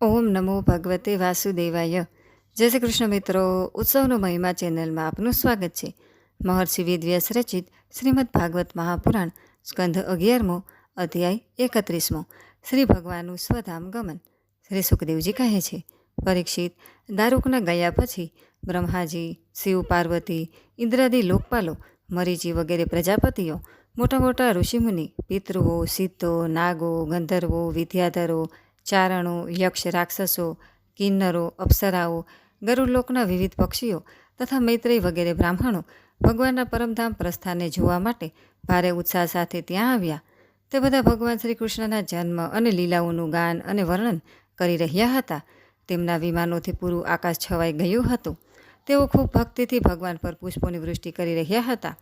ઓમ નમો ભગવતે વાસુદેવાય. જય શ્રી કૃષ્ણ મિત્રો, ઉત્સવનો મહિમા ચેનલમાં આપનું સ્વાગત છે. મહર્ષિ વેદવ્યાસ રચિત શ્રીમદ ભાગવત મહાપુરાણ સ્કંધ અગિયારમો, અધ્યાય એકત્રીસમો. શ્રી ભગવાનનું સ્વધામ ગમન. શ્રી સુખદેવજી કહે છે, પરીક્ષિત, દારૂકના ગયા પછી બ્રહ્માજી, શિવ પાર્વતી, ઇન્દ્રાદી લોકપાલો મરીજી વગેરે પ્રજાપતિઓ, મોટા મોટા ઋષિમુનિ, પિતૃઓ, સિદ્ધો, નાગો, ગંધર્વો, વિદ્યાધરો ચારણો, યક્ષ, રાક્ષસો, કિન્નરો, અપ્સરાઓ ગરુડલોકના વિવિધ પક્ષીઓ તથા મૈત્રેય વગેરે બ્રાહ્મણો ભગવાનના પરમધામ પ્રસ્થાનને જોવા માટે ભારે ઉત્સાહ સાથે ત્યાં આવ્યા. તે બધા ભગવાન શ્રી કૃષ્ણના જન્મ અને લીલાઓનું ગાન અને વર્ણન કરી રહ્યા હતા. તેમના વિમાનોથી પૂરું આકાશ છવાઈ ગયું હતું. તેઓ ખૂબ ભક્તિથી ભગવાન પર પુષ્પોની વૃષ્ટિ કરી રહ્યા હતા.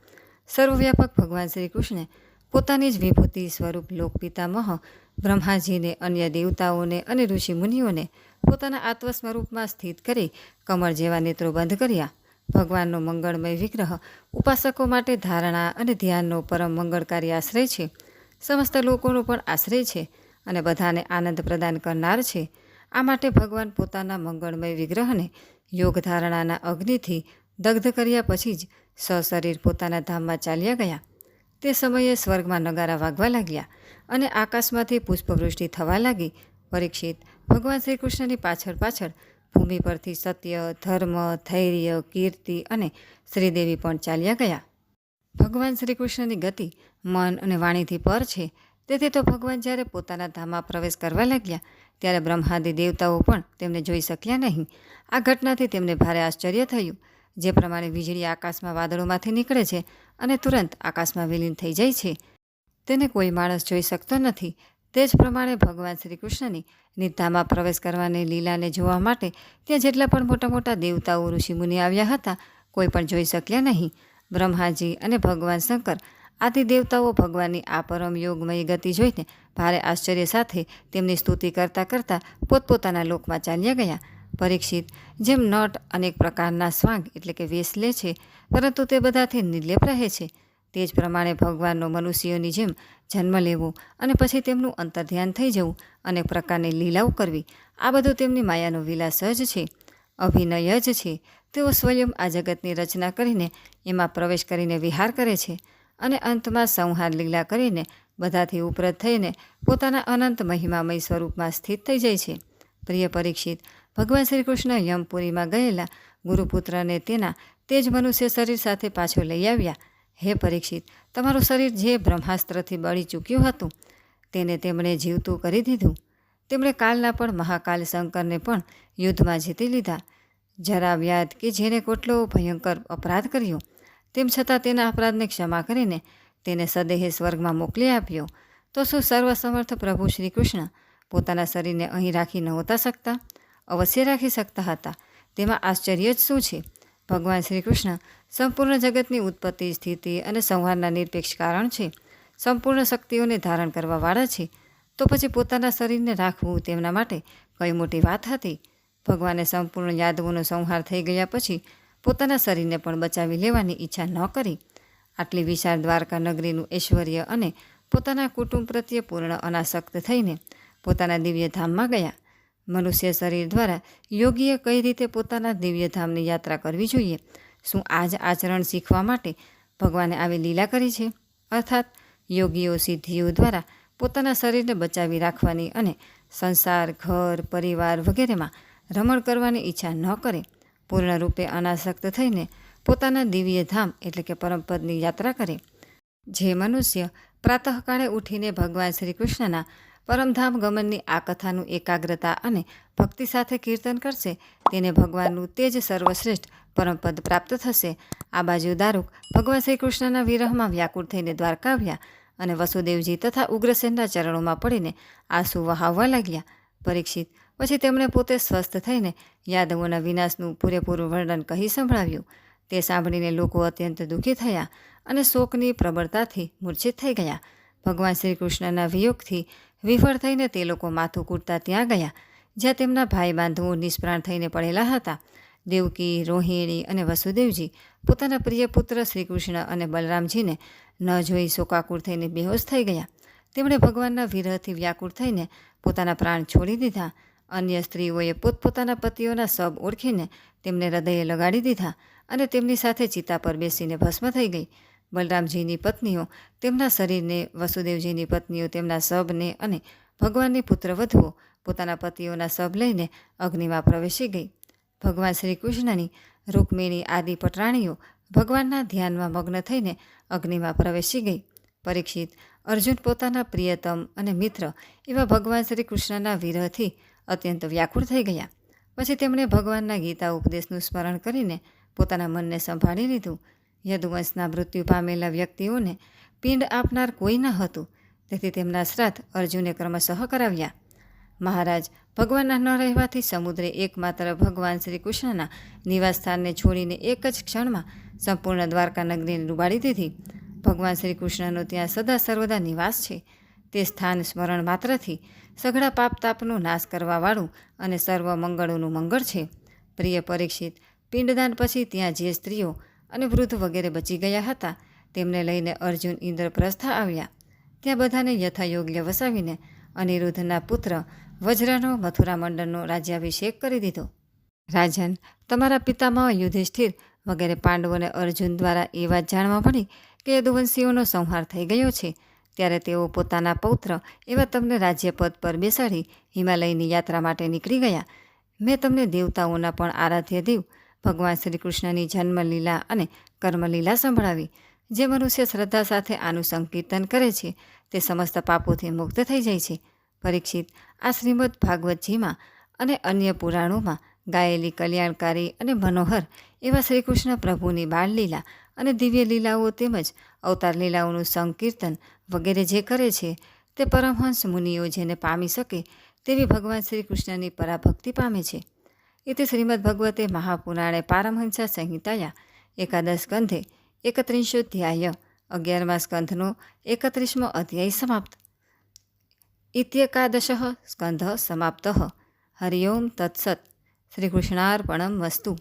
સર્વવ્યાપક ભગવાન શ્રી કૃષ્ણે પોતાની જ વિભૂતિ સ્વરૂપ લોકપિતામહ, બ્રહ્માજીને, અન્ય દેવતાઓને અને ઋષિ મુનિઓને પોતાના આત્મ સ્વરૂપમાં સ્થિત કરી કમળ જેવા નેત્રો બંધ કર્યા. ભગવાનનો મંગળમય વિગ્રહ ઉપાસકો માટે ધારણા અને ધ્યાનનો પરમ મંગળકારી આશ્રય છે. સમસ્ત લોકોનો પણ આશ્રય છે અને બધાને આનંદ પ્રદાન કરનાર છે. આ માટે ભગવાન પોતાના મંગળમય વિગ્રહને યોગ ધારણાના અગ્નિથી દગ્ધ કર્યા પછી જ સશરીર પોતાના ધામમાં ચાલ્યા ગયા. તે સમયે સ્વર્ગમાં નગારા વાગવા લાગ્યા અને આકાશમાંથી પુષ્પવૃષ્ટિ થવા લાગી. પરીક્ષિત, ભગવાન શ્રી કૃષ્ણની પાછળ પાછળ ભૂમિ પરથી સત્ય, ધર્મ, ધૈર્ય, કીર્તિ અને શ્રીદેવી પણ ચાલ્યા ગયા. ભગવાન શ્રી કૃષ્ણની ગતિ મન અને વાણીથી પર છે. તેથી તો ભગવાન જ્યારે પોતાના ધામમાં પ્રવેશ કરવા લાગ્યા, ત્યારે બ્રહ્માદિ દેવતાઓ પણ તેમને જોઈ શક્યા નહીં. આ ઘટનાથી તેમને ભારે આશ્ચર્ય થયું. જે પ્રમાણે વીજળી આકાશમાં વાદળોમાંથી નીકળે છે અને તુરંત આકાશમાં વિલીન થઈ જાય છે. તેને કોઈ માણસ જોઈ શકતો નથી. તે જ પ્રમાણે ભગવાન શ્રી કૃષ્ણની નિધામાં પ્રવેશ કરવાની લીલાને જોવા માટે ત્યાં જેટલા પણ મોટા મોટા દેવતાઓ, ઋષિમુનિ આવ્યા હતા, કોઈ પણ જોઈ શક્યા નહીં. બ્રહ્માજી અને ભગવાન શંકર આદિ દેવતાઓ ભગવાનની આ પરમ યોગમય ગતિ જોઈને ભારે આશ્ચર્ય સાથે તેમની સ્તુતિ કરતાં કરતાં પોતપોતાના લોકમાં ચાલ્યા ગયા. પરીક્ષિત, જેમ નટ અનેક પ્રકારના સ્વાંગ એટલે કે વેશ લે છે, પરંતુ તે બધાથી નિર્લેપ રહે છે. તે જ પ્રમાણે ભગવાનનો મનુષ્યોની જેમ જન્મ લેવો અને પછી તેમનું અંતર્ધ્યાન થઈ જવું, અનેક પ્રકારની લીલાઓ કરવી, આ બધું તેમની માયાનો વિલાસ જ છે. અભિનય જ છે. તેઓ સ્વયં આ જગતની રચના કરીને એમાં પ્રવેશ કરીને વિહાર કરે છે અને અંતમાં સંહાર લીલા કરીને બધાથી ઉપરત થઈને પોતાના અનંત મહિમામય સ્વરૂપમાં સ્થિત થઈ જાય છે. પ્રિય પરીક્ષિત ભગવાન શ્રી કૃષ્ણ યમપુરીમાં ગયેલા ગુરુપુત્રને તેના તે જ મનુષ્ય શરીર સાથે પાછો લઈ આવ્યા. હે પરીક્ષિત, તમારું શરીર જે બ્રહ્માસ્ત્રથી બળી ચૂક્યું હતું, તેને તેમણે જીવતું કરી દીધું. તેમણે કાલના પણ મહાકાલ શંકરને પણ યુદ્ધમાં જીતી લીધા. જરા વ્યાદ કે જેને કેટલો ભયંકર અપરાધ કર્યો, તેમ છતાં તેના અપરાધને ક્ષમા કરીને તેને સદેહે સ્વર્ગમાં મોકલી આપ્યો. તો શું સર્વસમર્થ પ્રભુ શ્રી કૃષ્ણ પોતાના શરીરને અહીં રાખી નહોતા શકતા? અવશ્ય રાખી શકતા હતા. તેમાં આશ્ચર્ય જ શું છે? ભગવાન શ્રી કૃષ્ણ સંપૂર્ણ જગતની ઉત્પત્તિ, સ્થિતિ અને સંહારના નિરપેક્ષ કારણ છે. સંપૂર્ણ શક્તિઓને ધારણ કરવાવાળા છે. તો પછી પોતાના શરીરને રાખવું તેમના માટે કઈ મોટી વાત હતી? ભગવાને સંપૂર્ણ યાદવોનો સંહાર થઈ ગયા પછી પોતાના શરીરને પણ બચાવી લેવાની ઈચ્છા ન કરી. આટલી વિશાળ દ્વારકા નગરીનું ઐશ્વર્ય અને પોતાના કુટુંબ પ્રત્યે પૂર્ણ અનાસક્ત થઈને પોતાના દિવ્યધામમાં ગયા. મનુષ્ય શરીર દ્વારા યોગીએ કઈ રીતે પોતાના દિવ્યધામની યાત્રા કરવી જોઈએ? શું આ જ આચરણ શીખવા માટે ભગવાને આવી લીલા કરી છે? અર્થાત, યોગીઓ સિદ્ધિઓ દ્વારા પોતાના શરીરને બચાવી રાખવાની અને સંસાર, ઘર, પરિવાર વગેરેમાં રમણ કરવાની ઈચ્છા ન કરે. પૂર્ણરૂપે અનાસક્ત થઈને પોતાના દિવ્ય ધામ એટલે કે પરમપદની યાત્રા કરે. જે મનુષ્ય પ્રાતઃકાળે ઉઠીને ભગવાન શ્રી કૃષ્ણના પરમધામ ગમનની આ કથાનું એકાગ્રતા અને ભક્તિ સાથે કીર્તન કરશે. તેને ભગવાનનું તે જ સર્વશ્રેષ્ઠ પરમપદ પ્રાપ્ત થશે. આ બાજુ દારૂક ભગવાન શ્રી કૃષ્ણના વિરહમાં વ્યાકુળ થઈને દ્વારકા આવ્યા અને વસુદેવજી તથા ઉગ્રસેનના ચરણોમાં પડીને આંસુ વહાવવા લાગ્યા. પરીક્ષિત, પછી તેમણે પોતે સ્વસ્થ થઈને યાદવોના વિનાશનું પૂરેપૂરું વર્ણન કહી સંભળાવ્યું. તે સાંભળીને લોકો અત્યંત દુઃખી થયા અને શોકની પ્રબળતાથી મૂર્છિત થઈ ગયા. ભગવાન શ્રી કૃષ્ણના વિયોગથી વિફળ થઈને તે લોકો માથું કૂટતા ત્યાં ગયા, જ્યાં તેમના ભાઈ બાંધવો નિષ્પ્રાણ થઈને પડેલા હતા. દેવકી, રોહિણી અને વસુદેવજી પોતાના પ્રિય પુત્ર શ્રી કૃષ્ણ અને બલરામજીને ન જોઈ શોકાકુળ થઈને બેહોશ થઈ ગયા. તેમણે ભગવાનના વિરહથી વ્યાકુળ થઈને પોતાના પ્રાણ છોડી દીધા. અન્ય સ્ત્રીઓએ પોતપોતાના પતિઓના શબ ઓળખીને તેમને હૃદયે લગાડી દીધા અને તેમની સાથે ચિતા પર બેસીને ભસ્મ થઈ ગઈ. બલરામજીની પત્નીઓ, તેમના શરીરને, વસુદેવજીની પત્નીઓ, તેમના શબને અને ભગવાનની પુત્રવધુઓ પોતાના પતિઓના શબ લઈને અગ્નિમાં પ્રવેશી ગઈ. ભગવાન શ્રી કૃષ્ણની રૂકમિણી આદિ પટરાણીઓ ભગવાનના ધ્યાનમાં મગ્ન થઈને અગ્નિમાં પ્રવેશી ગઈ. પરીક્ષિત અર્જુન પોતાના પ્રિયતમ અને મિત્ર એવા ભગવાન શ્રી કૃષ્ણના વિરહથી અત્યંત વ્યાકુળ થઈ ગયા. પછી તેમણે ભગવાનના ગીતા ઉપદેશનું સ્મરણ કરીને પોતાના મનને સંભાળી લીધું. યદુવંશના મૃત્યુ પામેલા વ્યક્તિઓને પિંડ આપનાર કોઈ ન હતું. તેથી તેમના શ્રાદ્ધ અર્જુને ક્રમશઃ કરાવ્યા. મહારાજ ભગવાનના ન રહેવાથી સમુદ્રે એકમાત્ર ભગવાન શ્રી કૃષ્ણના નિવાસસ્થાનને છોડીને એક જ ક્ષણમાં સંપૂર્ણ દ્વારકા નગરીને ડૂબાડી દીધી. ભગવાન શ્રી કૃષ્ણનો ત્યાં સદા સર્વદા નિવાસ છે. તે સ્થાન સ્મરણ માત્રથી સઘળા પાપ તાપનો નાશ કરવાવાળું અને સર્વ મંગળોનું મંગળ છે. પ્રિય પરીક્ષિત, પિંડદાન પછી ત્યાં જે સ્ત્રીઓ અને વૃદ્ધ વગેરે બચી ગયા હતા. તેમને લઈને અર્જુન ઇન્દ્રપ્રસ્થ આવ્યા. ત્યાં બધાને યથાયોગ્ય વસાવીને અનિરુદ્ધના પુત્ર વજ્રનો મથુરા મંડળનો રાજ્યાભિષેક કરી દીધો. રાજન, તમારા પિતામાં યુધિષ્ઠિર વગેરે પાંડવોને અર્જુન દ્વારા એ વાત જાણવા મળી કે યદુવંશીઓનો સંહાર થઈ ગયો છે, ત્યારે તેઓ પોતાના પૌત્ર એવા તમને રાજ્યપદ પર બેસાડી હિમાલયની યાત્રા માટે નીકળી ગયા. મેં તમને દેવતાઓના પણ આરાધ્ય દેવ ભગવાન શ્રી કૃષ્ણની જન્મલીલા અને કર્મલીલા સંભળાવી, જે મનુષ્ય શ્રદ્ધા સાથે આનું સંકીર્તન કરે છે, તે સમસ્ત પાપોથી મુક્ત થઈ જાય છે. પરીક્ષિત આ શ્રીમદ ભાગવતજીમાં અને અન્ય પુરાણોમાં ગાયેલી કલ્યાણકારી અને મનોહર એવા શ્રીકૃષ્ણ પ્રભુની બાળલીલા અને દિવ્ય લીલાઓ તેમજ અવતાર લીલાઓનું સંકીર્તન વગેરે જે કરે છે, તે પરમહંસ મુનિઓ જેને પામી શકે, તેવી ભગવાન શ્રી કૃષ્ણની પરાભક્તિ પામે છે. इति श्रीमद्भगवते महापुराणे पारमहंसा संहिताया એકાદશ સ્કંધે એકત્રિંશોધ્યાય અગિયારમા સ્કંધનો એકત્રીસમો અધ્યાય સમાપ્ત ઇત્યેકાદશ સ્કંધ સમાપ્ત હરિ ઓમ તત્સત શ્રીકૃષ્ણાર્પણમ વસ્તુ